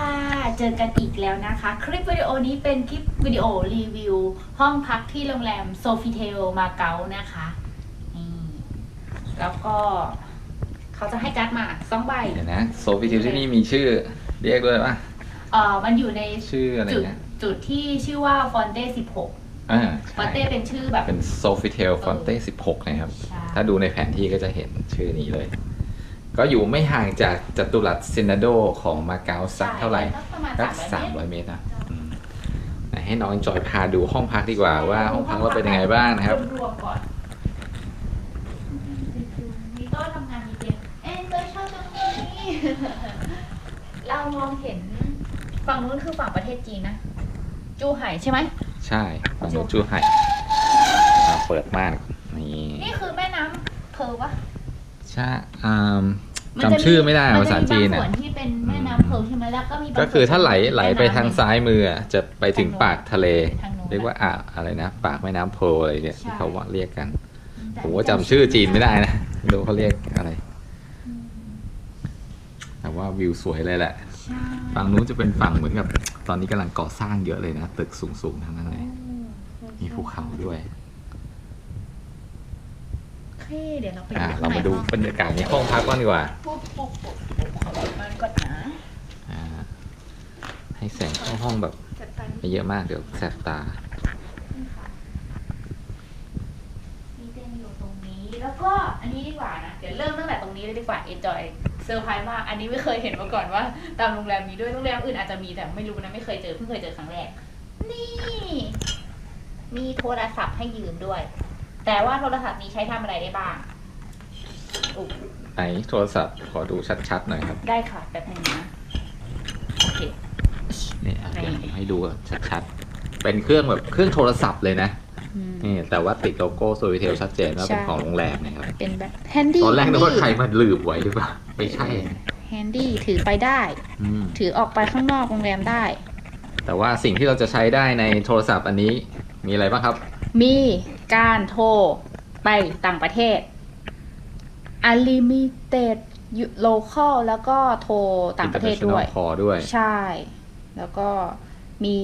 ค่ะ เจอกันอีกแล้วนะคะ คลิปวิดีโอนี้เป็นคลิปวิดีโอรีวิว ห้องพักที่โรงแรมโซฟิเทลมาเก๊านะคะนี่แล้วก็เขาจะให้การ์ดมาสองใบเดี๋ยวนะโซฟิทิวที่นี่มีชื่อ เรียกด้วยป่ะ เออมันอยู่ในชื่ออะไรจุดนะจุดที่ชื่อว่าฟอนเต้สิบหกอ่าฟอนใช่เต้เป็นชื่อแบบ เป็นโซฟิเทลฟอนเต้สิบหกนะครับ ใช่ ถ้าดูในแผนที่ก็จะเห็นชื่อนี้เลย ก็อยู่ไม่ห่างจากจัตุรัสซินาโดของมาเก๊าสักเท่าไหร่ใช่ประมาณสักสาสามมร้ร้ออยยเมเมตรตรนะอืมไหนให้น้องจอยพาดูห้องพักดีกว่าว่าห้องพักเราเป็นยังไงบ้างนะครับรวมๆก่อนมีโต๊ะทำงานมีเตียงเอ้ยเต้ยชอบจังเลยเรามองเห็นฝั่งนู้นคือฝั่งประเทศจีนนะจูไห่ใช่ไหมใช่บางโนจูไห่อ่าเปิดม่านนี่นี่คือแม่น้ำเพอวะ ใช่อ่ามันจะจำชื่อไม่ได้นภาษาจีนจะมีบางอะส่วนที่เป็นแม่น้ำเพอใช่ไหมแล้วก็มีบางก็คือถ้าไหลส่วนที่ไหลไปทางซ้ายมืออะจะไปถึงปากทะเล ทางโน้นเรียกว่าอะอะไรนะ ปากแม่น้ำโพอะไรเนี่ยใช่ ที่เขาว่าเรียกกัน แต่ผมก็จำชื่อจีนไม่ได้นะไม่รู้เขาเรียกอะไรแต่ว่าวิวสวยเลยแหละ ใช่ฝั่งนู้นจะเป็นฝั่งเหมือนกับ ตอนนี้กำลังก่อสร้างเยอะเลยนะ ตึกสูงๆทั้งนั้นเลย มีภูเขาด้วยโอ เคเดี๋ยวเราไปอะข้เรางในมาดูห้องบรรยากาศในห้องพักก่อนดีกว่าปุ๊บปุ๊บปุ๊บปุ๊บขอแบบมันก่อนนะอ่าให้แสงเข้าห้องแบบจัดการไม่เยอะมากเดี๋ยวแสบตา นี่ค่ะมีเตียงอยู่ตรงนี้แล้วก็อันนี้ดีกว่านะเดี๋ยวเริ่มตั้งแต่ตรงนี้เลยดีกว่า enjoy เซอร์ไพรส์มาก อันนี้ไม่เคยเห็นมาก่อนว่า ตามโรงแรมมีด้วยโรงแรมอื่นอาจจะมีแต่ไม่รู้นะไม่เคยเจอเพิ่งเคยเจอครั้งแรก นี่ มีโทรศัพท์ให้ยืมด้วย แต่ว่าโทรศัพท์นี้ใช้ทำอะไรได้บ้างอุ๊ยไหนโทรศัพท์ขอดูชัดๆหน่อยครับได้ค่ะแป๊บนึงนะ โอเค นี่อะเดี๋ยวผมให้ดูชัดๆเป็นเครื่องแบบเครื่องโทรศัพท์เลยนะอืม นี่แต่ว่าติดโลโก้โซลิเทลชัดเจนว่าเป็นใช่ ของโรงแรมนะครับเป็นแบบแฮนดี้ตอนแรกนึกว่าใครมาลืมไว้หรือเปล่าไม่ใช่แฮนดี้ถือไปได้ อืม ถือออกไปข้างนอกโรงแรมได้ แต่ว่าสิ่งที่เราจะใช้ได้ในโทรศัพท์อันนี้มีอะไรบ้างครับ มี การโทรไปต่างประเทศ unlimited local แล้วก็โทรต่างประเทศด้วยพอด้วย ใช่ แล้วก็มี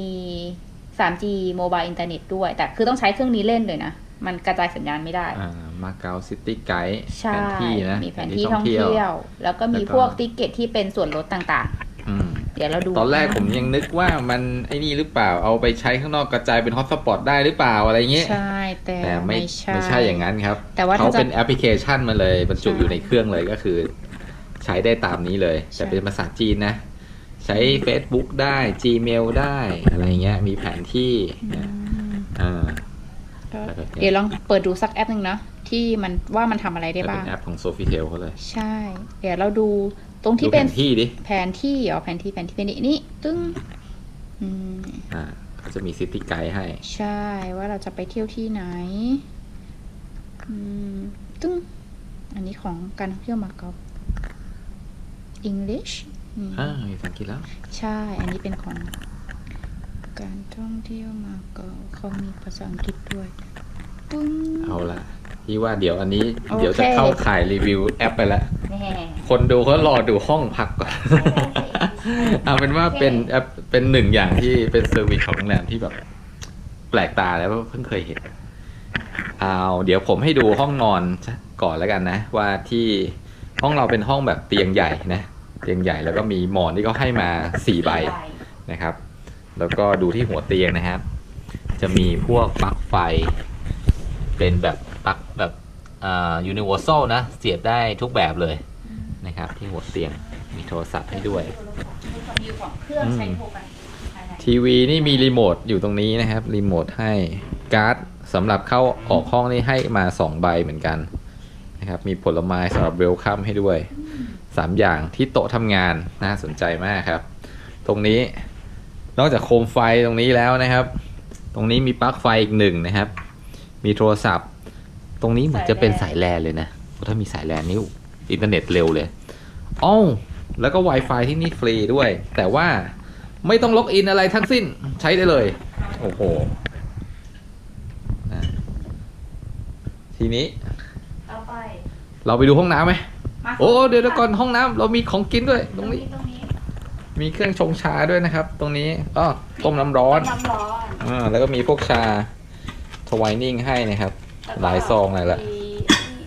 3G mobile internet ด้วย แต่คือต้องใช้เครื่องนี้เล่นเลยนะ มันกระจายสัญญาณไม่ได้อ่ามาเก๊าซิตี้ไกด์ใช่แผนที่นะ มีแผนที่ท่องเที่ยว แล้วก็มีแล้วก็พวกติเกตที่เป็นส่วนลดต่างอืมๆ เดี๋ยวเราดูตอนแรกผมยังนึกว่ามันไอ้นี่หรือเปล่าเอาไปใช้ข้างนอกกระจายเป็นฮอตสปอตได้หรือเปล่าอะไรเงี้ยใช่แต่แต่ไม่ไม่ใช่ไม่ใช่อย่างนั้นครับ แต่ว่าเขาถ้าจะเป็นแอปพลิเคชันมาเลยบรรจุใช่อยู่ในเครื่องเลยก็คือ ใช้ได้ตามนี้เลยใช่แต่เป็นภาษาจีนนะ ใช้ Facebook ได้ Gmail ได้อะไรเงี้ย มีแผนที่อืนะมอ่าก็แล้วก็เดี๋ยวลองเปิดดูสักแอปหนึ่งเนาะที่มันว่ามันทำอะไรได้จะเป็บ้างนแอปของ Sofitel เขาเลย ใช่ เดี๋ยวเราดู ตรงดูที่แผเป็นนที่ดิแผนที่อ๋อแผนที่แผนที่เป็นนี่ตึ้งอืมอ่าเขาจะมีซิตี้ไกด์ให้ ใช่ว่าเราจะไปเที่ยวที่ไหน อืมตึ้งอันนี้ของการท่องเที่ยวมาเก๊า English อืมอ่ามีภาษาอังกฤษแล้ว ใช่ อันนี้เป็นของการท่องเที่ยวมาเก๊าเขามีภาษาอังกฤษด้วยปึ้ง เอาละพี่ว่าเดี๋ยวอันนี้โอเคเดี๋ยวจะเข้าข่ายรีวิวแอปไปแล้วแน่คนดูเขารอดูห้องพักก่อนเอาเป็นว่าเป็นแอปเป็นหนึ่งอย่างที่เป็นเซอร์วิสของโรงแรมที่แบบ แปลกตาแล้วเพิ่งเคยเห็นเอาเดี๋ยวผมให้ดูห้องนอนก่อนแล้วกันนะ ว่าที่ห้องเราเป็นห้องแบบเตียงใหญ่นะเตียงใหญ่แล้วก็มีหมอนที่เขาให้มาสี่ใบนะครับ แล้วก็ดูที่หัวเตียงนะครับ จะมีพวกปลั๊กไฟ เป็นแบบปลั๊กแบบอ่า universal นะ เสียบได้ทุกแบบเลยนะครับ ที่หัวเตียงมีโทรศัพท์ให้ด้วย มีความอยู่ของเครื่องใช้โทรกันภายในทีวีนี่มีรีโมทอยู่ตรงนี้นะครับ รีโมทให้การ์ดสำหรับเข้าออกห้องนี่ให้มา 2 ใบเหมือนกันนะครับ มีผลไม้สำหรับเวลคัมให้ด้วย 3 อย่างที่โต๊ะทำงานน่าสนใจมากครับ ตรงนี้นอกจากโคมไฟตรงนี้แล้วนะครับ ตรงนี้มีปลั๊กไฟอีกหนึ่งนะครับ มีโทรศัพท์ ตรงนี้เหมือนจะเป็นสายแลนเลยนะเพราะถ้ามีสายแลนนี่อินเทอร์เน็ตเร็วเลยอ้าวแล้วก็ Wi-Fi ที่นี่ฟรีด้วย แต่ว่าไม่ต้องล็อกอินอะไรทั้งสิ้นใช้ได้เลย โอ้โหนะทีนี้เอาไปเราไปดูห้องน้ำไหมมาโอ้เดี๋ยวเดี๋ยวก่อนห้องน้ำเรามีของกินด้วยตรงนี้ตรงนี้ มีเครื่องชงชาด้วยนะครับ ตรงนี้อ๋อต้มน้ำร้อนน้ำร้อนอ่าแล้วก็มีพวกชา ทวายนิ่งให้นะครับ หลายซองเลยละ มี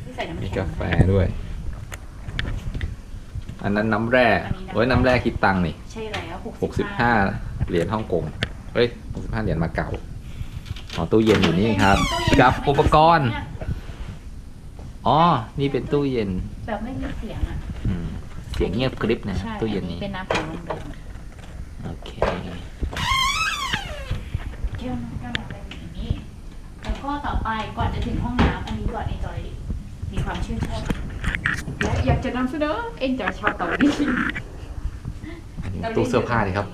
ที่ใส่น้ำมีแข็งกาแฟด้วย อันนั้นน้ำแร่อันนี้น้ำแร่โอ้ยน้ำแร่คิดตังค์นี่ ใช่แล้วหกสิบห้าเหรียญฮ่องกง เฮ้ยหกสิบห้าเหรียญมาเก่าอ๋อตู้เย็นอยู่นี่ครับ กับอุปกรณ์ อ๋อ นี่เป็นตู้เย็น แบบไม่มีเสียงอะอืมเสียงเงียบกริบนะใช่ตู้เย็นนี้อัเป็นน้ำของลมเดิมโอเคแก้วน้ำแก้วน้ำอะไรอย่างนี้ แล้วก็ต่อไปก่อนจะถึงห้องน้ำอันนี้ก่อนเอ็นจอยมีความชื่นชอบและอยากจะนำเสนอเอ็นจอยชอบเตารีดอันนี้ตู้เสื้อผ้าดีครับ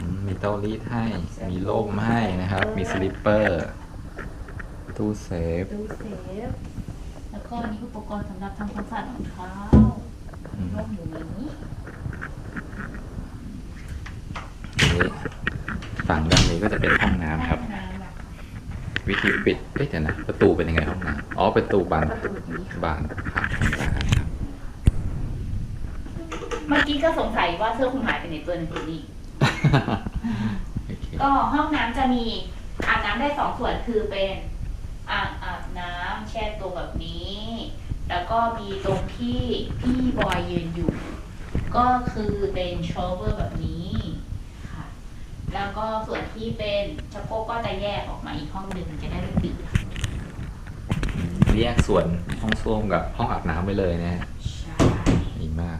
อืมมีเตารีดให้ มีร่มให้นะครับ มีสลิปเปอร์ ตู้เซฟ ตู้เซฟ แล้วก็อันนี้อุปกรณ์สำหรับทำความสะอาดรองเท้าอืมร่มอยู่ในนี้นี่ฝั่งด้านนี้ก็จะเป็นห้องน้ำครับห้องน้ำอะ วิธีปิดเอ๊ะเดี๋ยวนะประตูเป็นยังไงห้องน้ำอ๋อประตูบานประตูแบบนี้ค่ะบานผ่านบานครับเมื่อกี้ก็สงสัยว่าเสื้อคุณหายไปในตัวหนังสือนี่โอเคก็ห้องน้ำจะมีอาบน้ำได้สองส่วนคือเป็นอ่างอาบน้ำแช่ตัวแบบนี้ แล้วก็มีตรงที่พี่บอยยืนอยู่ ก็คือเป็นโชเวอร์แบบนี้ค่ะ แล้วก็ส่วนที่เป็นชักโครกก็จะแยกออกมาอีกห้องหนึ่งมันจะได้ไม่ปิดแยกส่วนห้องส้วมกับห้องอาบน้ำไปเลยนะฮะใช่ดีมาก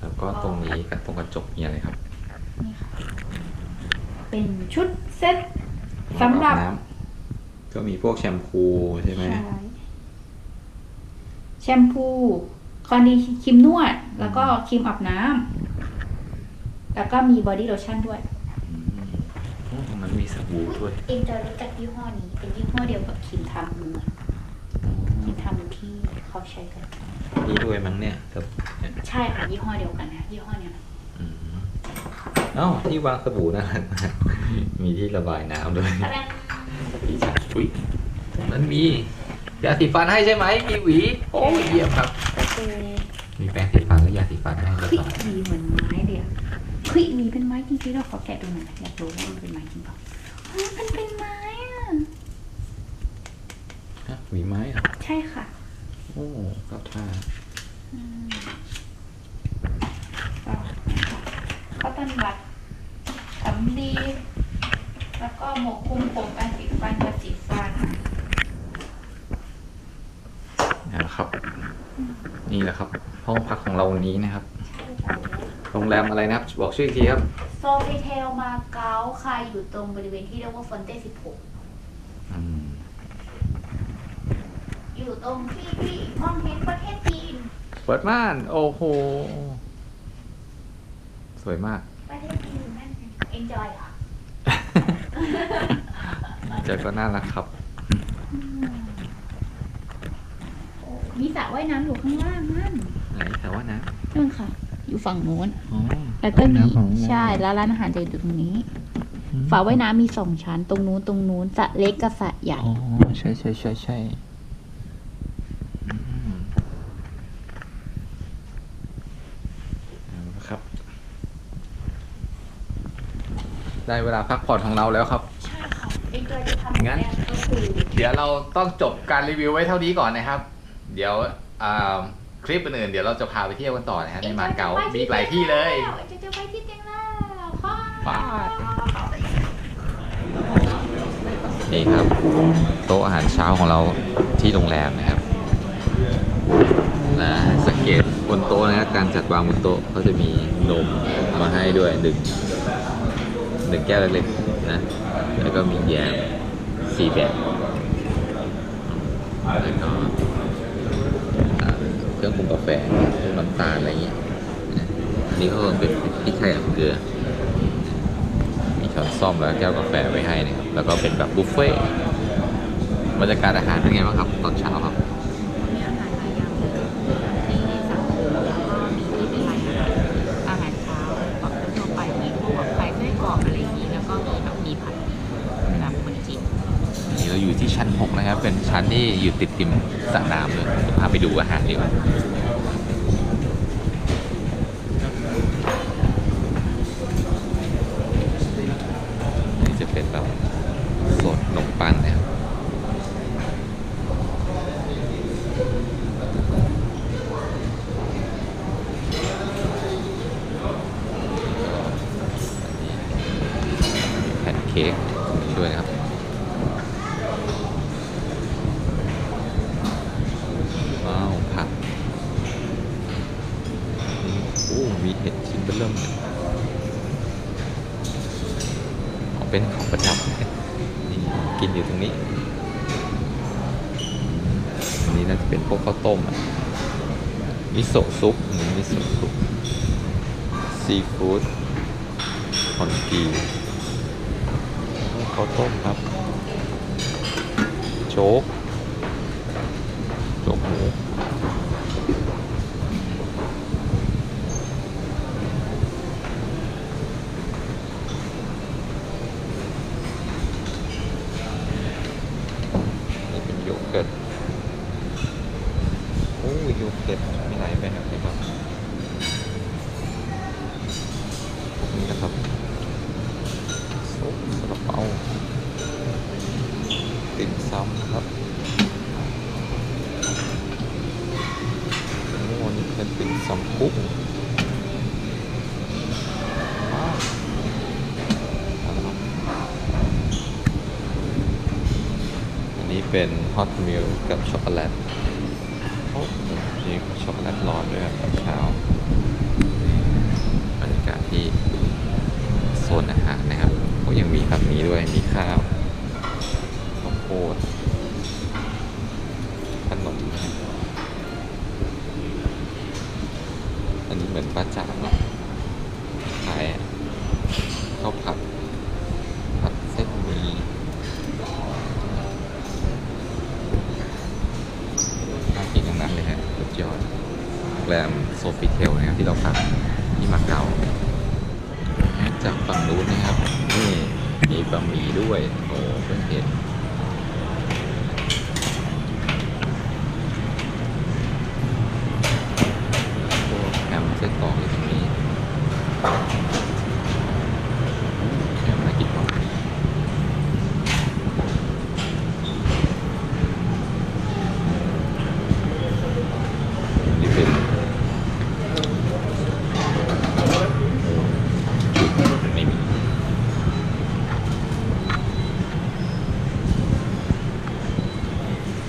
แล้วก็ตรงนี้กับตรงกระจกมีอะไรครับนี่ค่ะ เป็นชุดเซ็ตสำหรับอาน้ำก็มีพวกแชมพูใช่ไหมแชมพูคอนดิครีมนวด แล้วก็ครีมอาบน้ำ แล้วก็มีบอดี้โลชั่นด้วยอืมโอ้ตรงนั้นมีสบู่ด้วยเอ็นจะรู้จักยี่ห้อนี้ เป็นยี่ห้อเดียวกับครีมทามือครีมทามือที่เขาใช้กัน นี่ด้วยมั้งเนี่ยครับใช่ค่ะยี่ห้อเดียวกันนะยี่ห้อเนี้ยอืมเอ้าที่วางสบู่นะมีที่ระบายน้ำด้วยอะไรอุ้ยตรงนั้นมียาสีฟันให้ใช่ไหมมีหวีโอ้ยเยี่ยมครับมีแปรงสีฟันและยาสีฟันให้เรียบเฮ้ยร้อยมีเหมือนไม้เลยอะเฮ้ยมีเป็นไม้จริงๆเราขอแกะดูหน่อยอยากรู้ว่ามันเป็นไม้จริงเปล่าเฮ้ยมันเป็นไม้อะฮะหวีไม้เหรอะใช่ค่ะ โอ้ครับท่าก็ต้นรัดสำลีแล้วก็หมวกคลุมผมแปรงสีฟันยาสีฟันนะครับ นี่แหละครับ ห้องพักของเราวันนี้นะครับ โรงแรมอะไรนะครับ บอกชื่ออีกทีครับ โซฟิเทลมาเก๊าค่ะอยู่ตรงบริเวณที่เรียกว่าฟอนเต้16อืมอยู่ตรงที่ที่มองเห็นประเทศจีน เปิดม่าน โอ้โห สวยมาก ประเทศจีนนั่นเอนจอยค่ะเจอก็น่ารักครับ มีสระว่ายน้ำอยู่ข้างล่างนั่นไหนแต่ว่านะ นั่นค่ะ อยู่ฝั่งนู้น อ๋อแล้วก็มีห้องน้ำของโรงแรมใช่แล้วร้านอาหารจะอยู่ตรงนี้ อืมฝาว่ายน้ำมีสองชั้น ตรงนู้นตรงนู้นสระเล็กกับสระใหญ่ อ๋อใช่ใช่ใช่ใช่อืมเอาละครับ ได้เวลาพักผ่อนของเราแล้วครับ ใช่ค่ะเอ็นจอยจะทำงั้นแรกก็คือเดี๋ยวเราต้องจบการรีวิวไว้เท่านี้ก่อนนะครับ เดี๋ยวอ่า คลิปอื่นๆเดี๋ยวเราจะพาไปเที่ยวกันต่อนะฮะในมาเก๊ามีอีกหลายที่เลยจะจะไปที่เตียงแล้วค่ะไปนี่ครับ โต๊ะอาหารเช้าของเราที่โรงแรมนะครับนะสังเกตบนโต๊ะนะครับการจัดวางบนโต๊ะเขาจะมีนมมาให้ด้วยหนึ่งหนึ่งแก้วเล็กๆนะแล้วก็มีแยมสี่แบบแล้วก็อ่า เครื่องปรุงกาแฟพวกน้ำตาลอะไรเงี้ยนะอันนี้ก็เป็นพริกไทยกับเกลือ มีช้อนซ้อมแล้วแก้วกาแฟไว้ให้นะครับ แล้วก็เป็นแบบบุฟเฟ่บรรยากาศอาหารเป็นไงบ้างครับตอนเช้า ติดริมสระน้ำเลยจะพาไปดูอาหารดีกว่ามจะเป็นแบบ มีเห็ดชิ้นเริ่มเลยอ๋อเป็นของประจำนี่กินอยู่ตรงนี้ อันนี้น่าจะเป็นพวกข้าวต้มอะมิโซะซุปอืมมิโซะซุปซีฟู้ดคอนกีข้าวต้มครับ โจ๊กโจ๊กหมูนี่เป็นโยเกิร์ต โอ้ยโยเกิร์ตมีหลายแบบเลยครับ นี่นะครับซุปซาลาเปาติ่มซำครับโอ้นี่เป็น ติ่มซำกุ้งว้าวเอาละครับอันนี้เป็นฮอตมิลกับช็อกโกแลตโอ้นี่ช็อกโกแลตร้อนด้วยครับตอนเช้าบรรยากาศที่โซนอาหารนะครับก็ยังมีแบบนี้ด้วยมีข้าวข้าวโพดขนมนะครับอันนี้เหมือนปลาจ่างเนาะขายข้าวผัด ผัดเส้นหมีน่ากินทั้งนั้นเลยฮะสุดยอดโรง แรมโซฟิเทลนะครับที่เราพักที่มาเก๊าจากฝั่งนู้นนะครับ นี่มีบะหมี่ด้วยโอ้เพิ่งเห็นแฮมเส้นกรอกอยู่ตรงนี้แฮมน่ากินมากนี่เป็น ไม่มี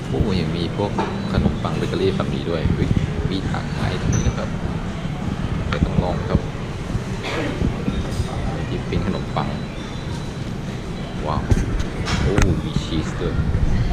โอ้ยังมีพวกขนมปังเบเกอรี่แบบนี้ด้วยอุ๊ยมีถังขายตรงนี้นะครับไปต้องลองครับที่ เป็น